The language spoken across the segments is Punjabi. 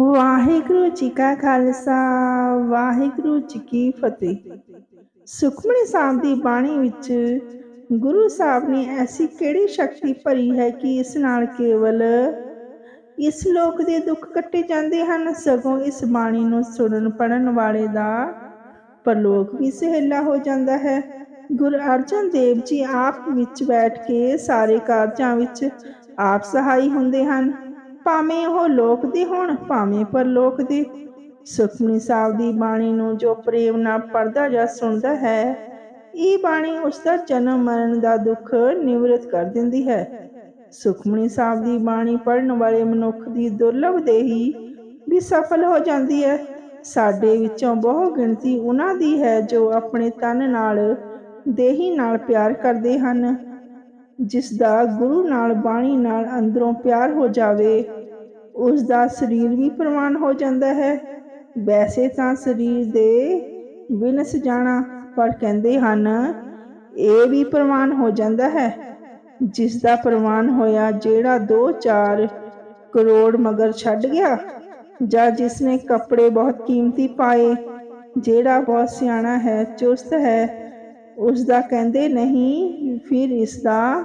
ਵਾਹਿਗੁਰੂ ਜੀ ਕਾ ਖਾਲਸਾ, ਵਾਹਿਗੁਰੂ ਜੀ ਕੀ ਫਤਿਹ। ਸੁਖਮਨੀ ਸਾਹਿਬ ਦੀ ਬਾਣੀ ਵਿੱਚ ਗੁਰੂ ਸਾਹਿਬ ਨੇ ਐਸੀ ਕਿਹੜੀ ਸ਼ਕਤੀ ਭਰੀ ਹੈ ਕਿ ਇਸ ਨਾਲ ਕੇਵਲ ਇਸ ਲੋਕ ਦੇ ਦੁੱਖ ਕੱਟੇ ਜਾਂਦੇ ਹਨ, ਸਗੋਂ ਇਸ ਬਾਣੀ ਨੂੰ ਸੁਣਨ ਪੜਨ ਵਾਲੇ ਦਾ ਪਰਲੋਕ ਵੀ ਸਹਿਲਾ ਹੋ ਜਾਂਦਾ ਹੈ। ਗੁਰੂ ਅਰਜਨ ਦੇਵ ਜੀ ਆਪ ਵਿੱਚ ਬੈਠ ਕੇ ਸਾਰੇ ਕਾਰਜਾਂ ਵਿੱਚ ਆਪ ਸਹਾਈ ਹੁੰਦੇ ਹਨ। ਭਾਵੇਂ ਉਹ ਲੋਕ ਦੇ ਹੋਣ, ਭਾਵੇਂ ਪਰਲੋਕ ਦੇ। ਸੁਖਮਨੀ ਸਾਹਿਬ ਦੀ ਬਾਣੀ ਨੂੰ ਜੋ ਪ੍ਰੇਮ ਨਾਲ ਪੜਦਾ ਜਾਂ ਸੁਣਦਾ ਹੈ, ਇਹ ਬਾਣੀ ਉਸ ਦਾ ਜਨਮ ਮਰਨ ਦਾ ਦੁੱਖ ਨਿਵਰਤ ਕਰ ਦਿੰਦੀ ਹੈ। ਸੁਖਮਨੀ ਸਾਹਿਬ ਦੀ ਬਾਣੀ ਪੜਨ ਵਾਲੇ ਮਨੁੱਖ ਦੀ ਦੁਰਲਭ ਦੇਹੀ ਵੀ ਸਫਲ ਹੋ ਜਾਂਦੀ ਹੈ। ਸਾਡੇ ਵਿੱਚੋਂ ਬਹੁ ਗਿਣਤੀ ਉਹਨਾਂ ਦੀ ਹੈ ਜੋ ਆਪਣੇ ਤਨ ਨਾਲ, ਦੇਹੀ ਨਾਲ ਪਿਆਰ ਕਰਦੇ ਹਨ। ਜਿਸ ਦਾ ਗੁਰੂ ਨਾਲ ਬਾਣੀ ਨਾਲ ਅੰਦਰੋਂ ਪਿਆਰ ਹੋ ਜਾਵੇ ਉਸ ਦਾ ਸਰੀਰ ਵੀ ਪ੍ਰਵਾਨ ਹੋ ਜਾਂਦਾ ਹੈ। ਵੈਸੇ ਤਾਂ ਸਰੀਰ ਦੇ ਵਿਨਸ ਜਾਣਾ, ਪਰ ਕਹਿੰਦੇ ਹਨ, ਇਹ ਵੀ ਪ੍ਰਵਾਨ ਹੋ ਜਾਂਦਾ ਹੈ। ਜਿਸ ਦਾ ਪ੍ਰਵਾਨ ਹੋਇਆ ਜਿਹੜਾ 2-4 ਕਰੋੜ ਮਗਰ ਛੱਡ ਗਿਆ, ਜਾਂ ਜਿਸ ਨੇ ਕੱਪੜੇ ਬਹੁਤ ਕੀਮਤੀ ਪਾਏ, ਜਿਹੜਾ ਬਹੁਤ ਸਿਆਣਾ ਹੈ, ਚੁਸਤ ਹੈ ਉਸ ਦਾ ਕਹਿੰਦੇ ਨਹੀਂ, ਫਿਰ ਇਸ ਦਾ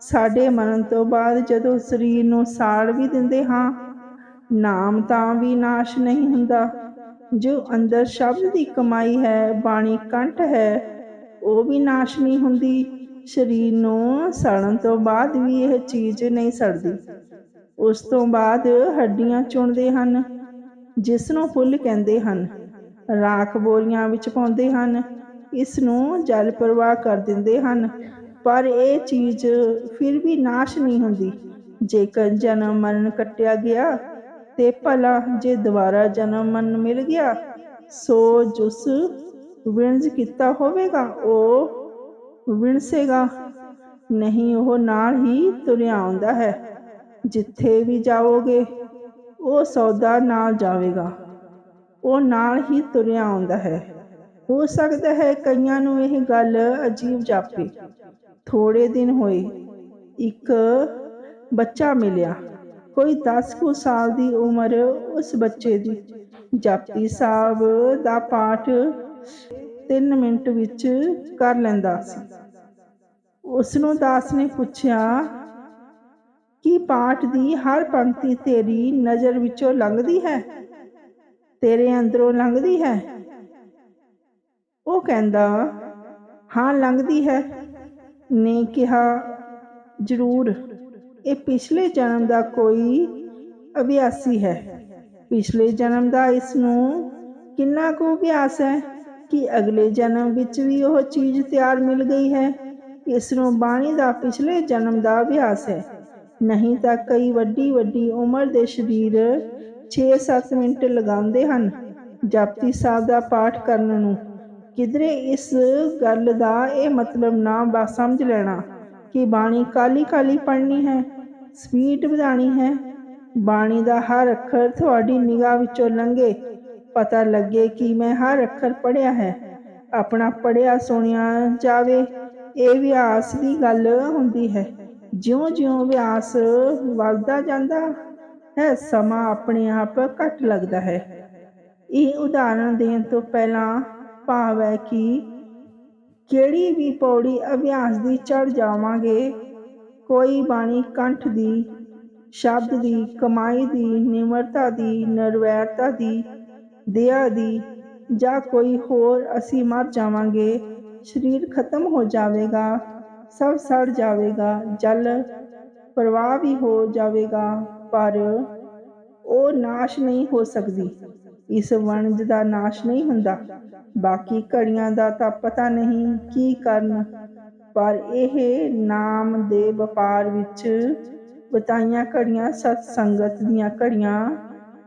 ਸਾਡੇ ਮਰਨ ਤੋਂ ਬਾਅਦ ਜਦੋਂ ਸਰੀਰ ਨੂੰ ਸਾੜ ਵੀ ਦਿੰਦੇ ਹਾਂ, ਨਾਮ ਤਾਂ ਵੀ ਨਾਸ਼ ਨਹੀਂ ਹੁੰਦਾ। ਜੋ ਅੰਦਰ ਸ਼ਬਦ ਦੀ ਕਮਾਈ ਹੈ, ਬਾਣੀ ਕੰਠ ਹੈ, ਉਹ ਵੀ ਨਾਸ਼ ਨਹੀਂ ਹੁੰਦੀ। ਸਰੀਰ ਨੂੰ ਸੜਨ ਤੋਂ ਬਾਅਦ ਵੀ ਇਹ ਚੀਜ਼ ਨਹੀਂ ਸੜਦੀ। ਉਸ ਤੋਂ ਬਾਅਦ ਹੱਡੀਆਂ ਚੁਣਦੇ ਹਨ, ਜਿਸ ਨੂੰ ਫੁੱਲ ਕਹਿੰਦੇ ਹਨ। ਰਾਖ ਬੋਰੀਆਂ ਵਿੱਚ ਪਾਉਂਦੇ ਹਨ। ਇਸ ਨੂੰ ਜਲ ਪ੍ਰਵਾਹ ਕਰ ਦਿੰਦੇ ਹਨ। ਪਰ ਇਹ ਚੀਜ਼ ਫਿਰ ਵੀ ਨਾਸ਼ ਨਹੀਂ ਹੁੰਦੀ। ਜੇਕਰ ਜਨਮ ਮਰਨ ਕੱਟਿਆ ਗਿਆ ਤੇ ਭਲਾ ਜੇ ਦੁਬਾਰਾ ਜਨਮ ਮਰਨ ਮਿਲ ਗਿਆ, ਸੋ ਜੁਸ ਵਿਣਜ ਕੀਤਾ ਹੋਵੇਗਾ, ਉਹ ਵਿਣਸੇਗਾ। ਨਹੀਂ, ਉਹ ਨਾਲ ਹੀ ਤੁਰਿਆ ਆਉਂਦਾ ਹੈ। ਜਿੱਥੇ ਵੀ ਜਾਓਗੇ, ਉਹ ਸੌਦਾ ਨਾਲ ਜਾਵੇਗਾ। ਉਹ ਨਾਲ ਹੀ ਤੁਰਿਆ ਆਉਂਦਾ ਹੈ। ਹੋ ਸਕਦਾ ਹੈ ਕਈਆਂ ਨੂੰ ਇਹ ਗੱਲ ਅਜੀਬ ਜਾਪੇ। ਥੋੜੇ ਦਿਨ ਹੋਏ, ਇੱਕ ਬੱਚਾ ਮਿਲਿਆ। ਕੋਈ 10 ਕੁ ਸਾਲ ਦੀ ਉਮਰ ਉਸ ਬੱਚੇ ਦੀ। ਜਪਜੀ ਸਾਹਿਬ ਦਾ ਪਾਠ 3 ਮਿੰਟ ਵਿੱਚ ਕਰ ਲੈਂਦਾ ਸੀ। ਉਸ ਨੂੰ ਦਾਸ ਨੇ ਪੁੱਛਿਆ, ਕਿ ਪਾਠ ਦੀ ਹਰ ਪੰਕਤੀ ਤੇਰੀ ਨਜ਼ਰ ਵਿੱਚੋਂ ਲੰਘਦੀ ਹੈ? ਤੇਰੇ ਅੰਦਰੋਂ ਲੰਘਦੀ ਹੈ? ਉਹ ਕਹਿੰਦਾ, ਹਾਂ, ਲੰਘਦੀ ਹੈ। ਨੇ ਕਿਹਾ, ਜ਼ਰੂਰ, ਇਹ ਪਿਛਲੇ ਜਨਮ ਦਾ ਕੋਈ ਅਭਿਆਸੀ ਹੈ। ਪਿਛਲੇ ਜਨਮ ਦਾ ਇਸ ਨੂੰ ਕਿੰਨਾ ਕੁ ਅਭਿਆਸ ਹੈ ਕਿ ਅਗਲੇ ਜਨਮ ਵਿੱਚ ਵੀ ਉਹ ਚੀਜ਼ ਤਿਆਰ ਮਿਲ ਗਈ ਹੈ। ਇਸ ਨੂੰ ਬਾਣੀ ਦਾ ਪਿਛਲੇ ਜਨਮ ਦਾ ਅਭਿਆਸ ਹੈ। ਨਹੀਂ ਤਾਂ ਕਈ ਵੱਡੀ ਵੱਡੀ ਉਮਰ ਦੇ ਸਰੀਰ 6-7 ਮਿੰਟ ਲਗਾਉਂਦੇ ਹਨ, ਜਪਤੀ ਸਾਹਿਬ ਦਾ ਪਾਠ ਕਰਨ ਨੂੰ। ਕਿਧਰੇ ਇਸ ਗੱਲ ਦਾ ਇਹ ਮਤਲਬ ਨਾ ਬਾ ਸਮਝ ਲੈਣਾ ਕਿ ਬਾਣੀ ਕਾਲੀ ਕਾਲੀ ਪੜ੍ਹਨੀ ਹੈ, ਸਪੀਡ ਵਧਾਣੀ ਹੈ। ਬਾਣੀ ਦਾ ਹਰ ਅੱਖਰ ਤੁਹਾਡੀ ਨਿਗਾਹ ਵਿੱਚੋਂ ਲੰਘੇ, ਪਤਾ ਲੱਗੇ ਕਿ ਮੈਂ ਹਰ ਅੱਖਰ ਪੜਿਆ ਹੈ। ਆਪਣਾ ਪੜਿਆ ਸੁਣਿਆ ਜਾਵੇ, ਇਹ ਵਿਆਸ ਦੀ ਗੱਲ ਹੁੰਦੀ ਹੈ। ਜਿਉਂ-ਜਿਉਂ ਵਿਆਸ ਵੱਧਦਾ ਜਾਂਦਾ ਹੈ, ਸਮਾਂ ਆਪਣੇ ਆਪ ਘਟ ਲੱਗਦਾ ਹੈ। ਇਹ ਉਦਾਹਰਣ ਦੇਣ ਤੋਂ ਪਹਿਲਾਂ ਭਾਵ ਹੈ ਕਿ ਕਿਹੜੀ ਵੀ ਪੌੜੀ ਅਭਿਆਸ ਦੀ ਚੜ ਜਾਵਾਂਗੇ, ਕੋਈ ਬਾਣੀ ਕੰਠ ਦੀ, ਸ਼ਬਦ ਦੀ, ਕਮਾਈ ਦੀ, ਨਿਮਰਤਾ ਦੀ, ਨਿਰਵੈਰਤਾ ਦੀ, ਦਇਆ ਦੀ ਜਾਂ ਕੋਈ ਹੋਰ ਅਸੀਂ ਮਰ ਜਾਵਾਂਗੇ, ਸਰੀਰ ਖਤਮ ਹੋ ਜਾਵੇਗਾ, ਸਭ ਸੜ ਜਾਵੇਗਾ, ਜਲ ਪ੍ਰਵਾਹ ਵੀ ਹੋ ਜਾਵੇਗਾ, ਪਰ ਉਹ ਨਾਸ਼ ਨਹੀਂ ਹੋ ਸਕਦੀ। ਇਸ ਵਣਜ ਦਾ ਨਾਸ਼ ਨਹੀਂ ਹੁੰਦਾ। ਬਾਕੀ ਘੜੀਆਂ ਦਾ ਤਾਂ ਪਤਾ ਨਹੀਂ ਕੀ ਕਰਨ, ਪਰ ਇਹ ਨਾਮ ਦੇ ਵਪਾਰ ਵਿੱਚ ਬਤਾਈਆਂ ਘੜੀਆਂ ਸਤ ਸੰਗਤ ਦੀਆਂ ਘੜੀਆਂ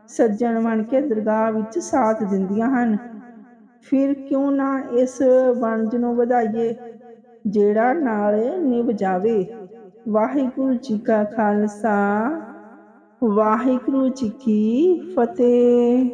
ਸੱਜਣ ਬਣ ਕੇ ਦਰਗਾਹ ਵਿੱਚ ਸਾਥ ਦਿੰਦੀਆਂ ਹਨ। ਫਿਰ ਕਿਉਂ ਨਾ ਇਸ ਵਣਜ ਨੂੰ ਵਧਾਈਏ, ਜਿਹੜਾ ਨਾਲ ਨਿਭ ਜਾਵੇ। ਵਾਹਿਗੁਰੂ ਜੀ ਕਾ ਖਾਲਸਾ, ਵਾਹਿਗੁਰੂ ਜੀ ਕੀ ਫਤਿਹ।